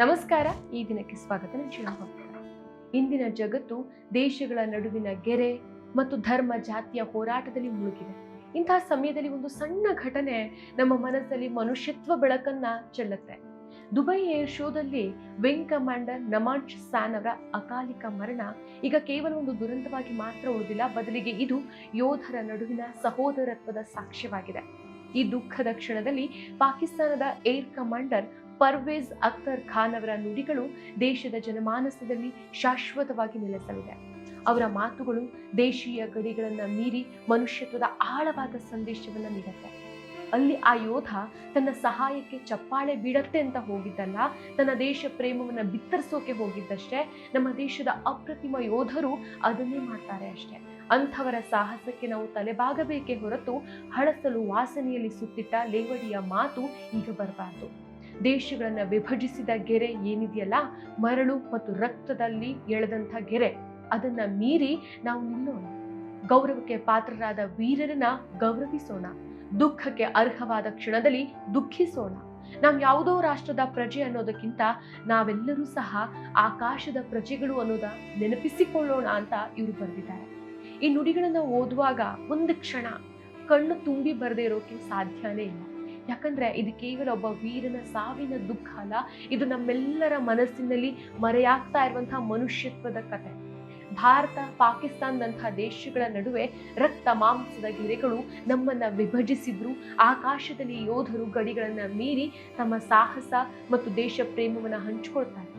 ನಮಸ್ಕಾರ, ಈ ದಿನಕ್ಕೆ ಸ್ವಾಗತ ನಾನು ಇಂದಿನ ಜಗತ್ತು ದೇಶಗಳ ನಡುವಿನ ಗೆರೆ ಮತ್ತು ಧರ್ಮ ಜಾತಿಯ ಹೋರಾಟದಲ್ಲಿ ಮುಳುಗಿದೆ. ಇಂತಹ ಸಮಯದಲ್ಲಿ ಒಂದು ಸಣ್ಣ ಘಟನೆ ನಮ್ಮ ಮನಸ್ಸಲ್ಲಿ ಮನುಷ್ಯತ್ವ ಬೆಳಕನ್ನ ಚೆಲ್ಲುತ್ತೆ. ದುಬೈ ಏರ್ ಶೋದಲ್ಲಿ ವಿಂಗ್ ಕಮಾಂಡರ್ ನಮಾಜ್ ಸಾನ್ ಅವರ ಅಕಾಲಿಕ ಮರಣ ಈಗ ಕೇವಲ ಒಂದು ದುರಂತವಾಗಿ ಮಾತ್ರ ಉಳಿದಿಲ್ಲ ಬದಲಿಗೆ ಇದು ಯೋಧರ ನಡುವಿನ ಸಹೋದರತ್ವದ ಸಾಕ್ಷ್ಯವಾಗಿದೆ. ಈ ದುಃಖದ ಕ್ಷಣದಲ್ಲಿ ಪಾಕಿಸ್ತಾನದ ಏರ್ ಕಮಾಂಡರ್ ಪರ್ವೇಜ್ ಅಖ್ತರ್ ಖಾನ್ ಅವರ ನುಡಿಗಳು ದೇಶದ ಜನಮಾನಸದಲ್ಲಿ ಶಾಶ್ವತವಾಗಿ ನೆಲೆಸಲಿದೆ. ಅವರ ಮಾತುಗಳು ದೇಶೀಯ ಗಡಿಗಳನ್ನು ಮೀರಿ ಮನುಷ್ಯತ್ವದ ಆಳವಾದ ಸಂದೇಶವನ್ನು ನೀಡುತ್ತೆ. ಅಲ್ಲಿ ಆ ಯೋಧ ತನ್ನ ಸಹಾಯಕ್ಕೆ ಚಪ್ಪಾಳೆ ಬಿಡತ್ತೆ ಅಂತ ಹೋಗಿದ್ದಲ್ಲ, ತನ್ನ ದೇಶ ಪ್ರೇಮವನ್ನು ಬಿತ್ತರಿಸೋಕೆ ಹೋಗಿದ್ದಷ್ಟೇ, ನಮ್ಮ ದೇಶದ ಅಪ್ರತಿಮ ಯೋಧರು ಅದನ್ನೇ ಮಾಡ್ತಾರೆ ಅಷ್ಟೇ. ಅಂಥವರ ಸಾಹಸಕ್ಕೆ ನಾವು ತಲೆಬಾಗಬೇಕೇ ಹೊರತು ಹಳಸಲು ವಾಸನೆಯಲ್ಲಿ ಸುತ್ತಿಟ್ಟ ಲೇವಡಿಯ ಮಾತು ಈಗ ಬರಬಾರ್ದು. ದೇಶಗಳನ್ನ ವಿಭಜಿಸಿದ ಗೆರೆ ಏನಿದೆಯಲ್ಲ, ಮರಳು ಮತ್ತು ರಕ್ತದಲ್ಲಿ ಎಳೆದಂಥ ಗೆರೆ. ಅದನ್ನ ಮೀರಿ ನಾವು ನಿಲ್ಲೋಣ. ಗೌರವಕ್ಕೆ ಪಾತ್ರರಾದ ವೀರರನ್ನ ಗೌರವಿಸೋಣ. ದುಃಖಕ್ಕೆ ಅರ್ಹವಾದ ಕ್ಷಣದಲ್ಲಿ ದುಃಖಿಸೋಣ. ನಾವು ಯಾವುದೋ ರಾಷ್ಟ್ರದ ಪ್ರಜೆ ಅನ್ನೋದಕ್ಕಿಂತ ನಾವೆಲ್ಲರೂ ಸಹ ಆಕಾಶದ ಪ್ರಜೆಗಳು ಅನ್ನೋದ ನೆನಪಿಸಿಕೊಳ್ಳೋಣ ಅಂತ ಇವರು ಬರೆದಿದ್ದಾರೆ. ಈ ನುಡಿಗಳನ್ನು ಓದುವಾಗ ಒಂದು ಕ್ಷಣ ಕಣ್ಣು ತುಂಬಿ ಬರದೇ ಇರೋಕೆ ಸಾಧ್ಯನೇ ಇಲ್ಲ. ಯಾಕಂದ್ರೆ ಇದು ಕೇವಲ ಒಬ್ಬ ವೀರನ ಸಾವಿನ ದುಃಖ ಅಲ್ಲ, ಇದು ನಮ್ಮೆಲ್ಲರ ಮನಸ್ಸಿನಲ್ಲಿ ಮರೆಯಾಗ್ತಾ ಇರುವಂತಹ ಮನುಷ್ಯತ್ವದ ಕತೆ. ಭಾರತ ಪಾಕಿಸ್ತಾನದಂತಹ ದೇಶಗಳ ನಡುವೆ ರಕ್ತ ಮಾಂಸದ ಗೆರೆಗಳು ನಮ್ಮನ್ನ ವಿಭಜಿಸಿದ್ರು, ಆಕಾಶದಲ್ಲಿ ಯೋಧರು ಗಡಿಗಳನ್ನ ಮೀರಿ ತಮ್ಮ ಸಾಹಸ ಮತ್ತು ದೇಶ ಪ್ರೇಮವನ್ನ ಹಂಚಿಕೊಳ್ತಾರೆ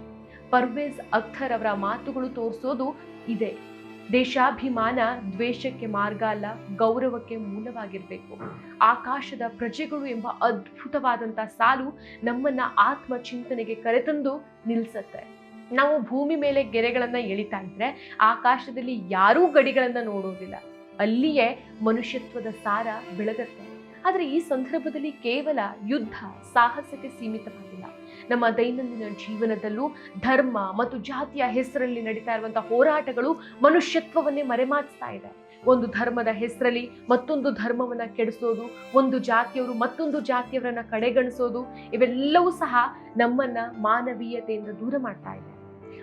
ಪರ್ವೇಜ್ ಅಖ್ತರ್ ಅವರ ಮಾತುಗಳು ತೋರಿಸೋದು ಇದೆ. ದೇಶಾಭಿಮಾನ, ದ್ವೇಷಕ್ಕೆ ಮಾರ್ಗ ಅಲ್ಲ ಗೌರವಕ್ಕೆ ಮೂಲವಾಗಿರಬೇಕು. ಆಕಾಶದ ಪ್ರಜೆಗಳು ಎಂಬ ಅದ್ಭುತವಾದಂತ ಸಾಲು ನಮ್ಮನ್ನ ಆತ್ಮ ಚಿಂತನೆಗೆ ಕರೆತಂದು ನಿಲ್ಸತ್ತೆ. ನಾವು ಭೂಮಿ ಮೇಲೆ ಗೆರೆಗಳನ್ನ ಎಳಿತಾ ಇದ್ರೆ ಆಕಾಶದಲ್ಲಿ ಯಾರೂ ಗಡಿಗಳನ್ನ ನೋಡೋದಿಲ್ಲ. ಅಲ್ಲಿಯೇ ಮನುಷ್ಯತ್ವದ ಸಾರ ಬೆಳಗತ್ತೆ ಆದ್ರೆ ಈ ಸಂದರ್ಭದಲ್ಲಿ ಕೇವಲ ಯುದ್ಧ ಸಾಹಸಕ್ಕೆ ಸೀಮಿತವಾಗಿಲ್ಲ. ನಮ್ಮ ದೈನಂದಿನ ಜೀವನದಲ್ಲೂ ಧರ್ಮ ಮತ್ತು ಜಾತಿಯ ಹೆಸರಲ್ಲಿ ನಡೀತಾ ಇರುವಂತಹ ಹೋರಾಟಗಳು ಮನುಷ್ಯತ್ವವನ್ನೇ ಮರೆಮಾಚ್ತಾ ಇದೆ. ಒಂದು ಧರ್ಮದ ಹೆಸರಲ್ಲಿ ಮತ್ತೊಂದು ಧರ್ಮವನ್ನ ಕೆಡಿಸೋದು, ಒಂದು ಜಾತಿಯವರು ಮತ್ತೊಂದು ಜಾತಿಯವರನ್ನ ಕಡೆಗಣಿಸೋದು, ಇವೆಲ್ಲವೂ ಸಹ ನಮ್ಮನ್ನ ಮಾನವೀಯತೆಯಿಂದ ದೂರ ಮಾಡ್ತಾ ಇದೆ.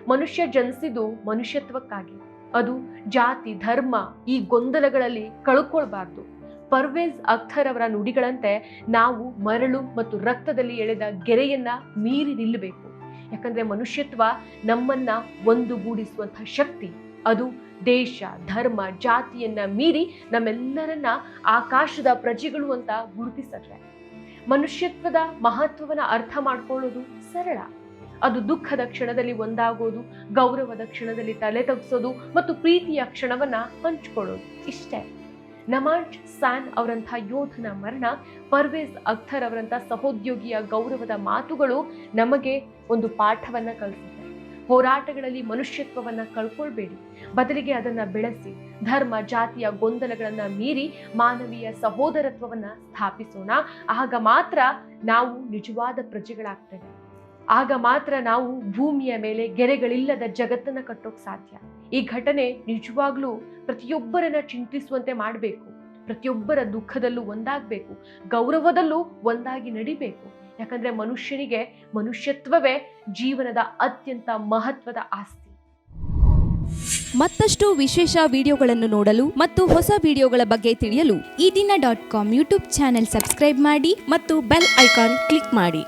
ಮನುಷ್ಯ ಜನಿಸಿದ್ದು ಮನುಷ್ಯತ್ವಕ್ಕಾಗಿ. ಅದು ಜಾತಿ, ಧರ್ಮ ಈ ಗೊಂದಲಗಳಲ್ಲಿ ಕಳ್ಕೊಳ್ಬಾರ್ದು. ಪರ್ವೇಜ್ ಅಖ್ತರ್ ಅವರ ನುಡಿಗಳಂತೆ ನಾವು ಮರಳು ಮತ್ತು ರಕ್ತದಲ್ಲಿ ಎಳೆದ ಗೆರೆಯನ್ನ ಮೀರಿ ನಿಲ್ಲಬೇಕು. ಯಾಕಂದ್ರೆ ಮನುಷ್ಯತ್ವ ನಮ್ಮನ್ನ ಒಂದುಗೂಡಿಸುವಂತಹ ಶಕ್ತಿ. ಅದು ದೇಶ, ಧರ್ಮ, ಜಾತಿಯನ್ನ ಮೀರಿ ನಮ್ಮೆಲ್ಲರನ್ನ ಆಕಾಶದ ಪ್ರಜೆಗಳು ಅಂತ ಗುರುತಿಸ್ತಾರೆ ಮನುಷ್ಯತ್ವದ ಮಹತ್ವವನ್ನು ಅರ್ಥ ಮಾಡ್ಕೊಳ್ಳೋದು ಸರಳ. ಅದು ದುಃಖದ ಕ್ಷಣದಲ್ಲಿ ಒಂದಾಗೋದು, ಗೌರವದ ಕ್ಷಣದಲ್ಲಿ ತಲೆ ತಗ್ಸೋದು ಮತ್ತು ಪ್ರೀತಿಯ ಕ್ಷಣವನ್ನ ಹಂಚ್ಕೊಳ್ಳೋದು ಇಷ್ಟೇ. ನಮಾಜ್ ಸ್ಯಾನ್ ಅವರಂಥ ಯೋಧನ ಮರಣ ಪರ್ವೇಜ್ ಅಖ್ತರ್ ಅವರಂಥ ಸಹೋದ್ಯೋಗಿಯ ಗೌರವದ ಮಾತುಗಳು ನಮಗೆ ಒಂದು ಪಾಠವನ್ನ ಕಲಿಸುತ್ತೆ. ಹೋರಾಟಗಳಲ್ಲಿ ಮನುಷ್ಯತ್ವವನ್ನ ಕಳ್ಕೊಳ್ಬೇಡಿ. ಬದಲಿಗೆ ಅದನ್ನ ಬೆಳೆಸಿ, ಧರ್ಮ, ಜಾತಿಯ ಗೊಂದಲಗಳನ್ನ ಮೀರಿ ಮಾನವೀಯ ಸಹೋದರತ್ವವನ್ನ ಸ್ಥಾಪಿಸೋಣ. ಆಗ ಮಾತ್ರ ನಾವು ನಿಜವಾದ ಪ್ರಜೆಗಳಾಗ್ತೇವೆ. ಆಗ ಮಾತ್ರ ನಾವು ಭೂಮಿಯ ಮೇಲೆ ಗೆರೆಗಳಿಲ್ಲದ ಜಗತ್ತನ್ನು ಕಟ್ಟೋಕೆ ಸಾಧ್ಯ. ಈ ಘಟನೆ ನಿಜವಾಗ್ಲೂ ಪ್ರತಿಯೊಬ್ಬರನ್ನ ಚಿಂತಿಸುವಂತೆ ಮಾಡಬೇಕು. ಪ್ರತಿಯೊಬ್ಬರ ದುಃಖದಲ್ಲೂ ಒಂದಾಗಬೇಕು. ಗೌರವದಲ್ಲೂ ಒಂದಾಗಿ ನಡಿಬೇಕು. ಯಾಕಂದ್ರೆ ಮನುಷ್ಯನಿಗೆ ಮನುಷ್ಯತ್ವವೇ ಜೀವನದ ಅತ್ಯಂತ ಮಹತ್ವದ ಆಸ್ತಿ. ಮತ್ತಷ್ಟು ವಿಶೇಷ ವಿಡಿಯೋಗಳನ್ನು ನೋಡಲು ಮತ್ತು ಹೊಸ ವಿಡಿಯೋಗಳ ಬಗ್ಗೆ ತಿಳಿಯಲು Ee Dina dot com YouTube channel subscribe ಮಾಡಿ ಮತ್ತು ಬೆಲ್ ಐಕಾನ್ ಕ್ಲಿಕ್ ಮಾಡಿ.